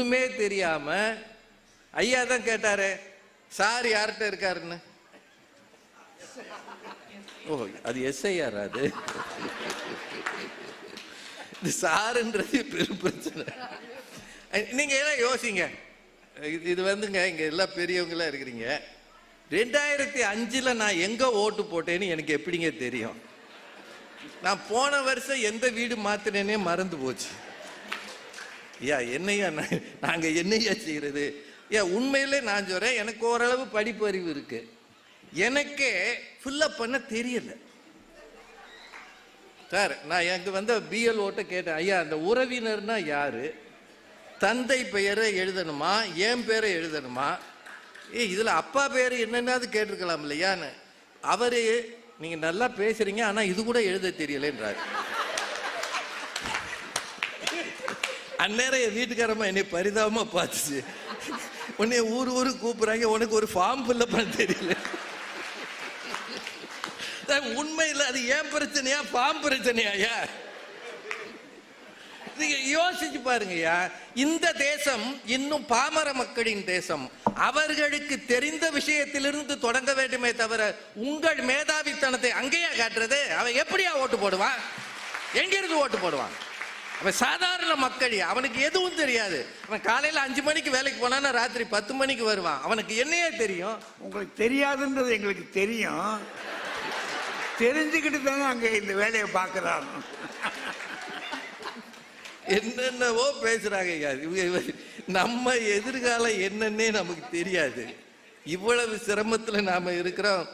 ஒன்றுமே தெரியாம ஐயா தான் கேட்டாரு சார் யார்கிட்ட இருக்காருன்னு? ஓ அது எஸ்ஐஆர் அது? சாருன்றது பெரும் பிரச்சனை. நீங்க எல்லாம் யோசிங்க. இது- இது வந்துங்க இங்க எல்லாம் பெரியவங்களா இருக்கிறீங்க. ரெண்டாயிரத்தி அஞ்சுல நான் எங்க ஓட்டு போட்டேன்னு எனக்கு எப்படிங்க தெரியும்? நான் போன வருஷம் எந்த வீடு மாத்தினேனே மறந்து போச்சு. ஐயா என்னையா நாங்கள் என்னையா செய்கிறது ஐயா உண்மையிலே நான் சொல்றேன் எனக்கு ஓரளவு படிப்பு அறிவு இருக்கு. எனக்கே ஃபில்லப் பண்ண தெரியலை. சார் நான் எனக்கு வந்து பிஎல் ஓட்ட கேட்டேன் ஐயா அந்த உறவினர்னா யார்? தந்தை பெயரை எழுதணுமா? என் பேரை எழுதணுமா? ஏ இதில் அப்பா பேர் என்னென்னாது கேட்டிருக்கலாம் இல்லையான்னு அவர் நீங்கள் நல்லா பேசுகிறீங்க ஆனால் இது கூட எழுத தெரியலன்றாரு. அந்நேரம் என் வீட்டுக்காரம்மா என்னை பரிதாபமா பார்த்துச்சு. உன்னை ஊர் ஊர் கூப்பிடுறாங்க. உனக்கு ஒரு ஃபார்ம் ஃபில்அப் பண்ண தெரியல. உண்மையில் அது ஏன் பிரச்சனையா? ஃபார்ம் பிரச்சனையாயா? யோசிச்சு பாருங்கய்யா. இந்த தேசம் இன்னும் பாமர மக்களின் தேசம். அவர்களுக்கு தெரிந்த விஷயத்திலிருந்து தொடங்க வேண்டுமே தவிர உங்கள் மேதாவித்தனத்தை அங்கேயா காட்டுறது? அவன் எப்படியா ஓட்டு போடுவான்? எங்கிருந்து ஓட்டு போடுவான்? அவன் சாதாரண மக்கள் அவனுக்கு எதுவும் தெரியாது. அவன் காலையில அஞ்சு மணிக்கு வேலைக்கு போனான்னா ராத்திரி பத்து மணிக்கு வருவான். அவனுக்கு என்னையே தெரியும். உங்களுக்கு தெரியாதுன்றது எங்களுக்கு தெரியும். தெரிஞ்சுக்கிட்டு தானே அங்க இந்த வேலையை பார்க்குறாங்க என்னென்னவோ இவங்க- நம்ம எதிர்காலம் என்னன்னே நமக்கு தெரியாது. இவ்வளவு சிரமத்துல நாம இருக்கிறோம்.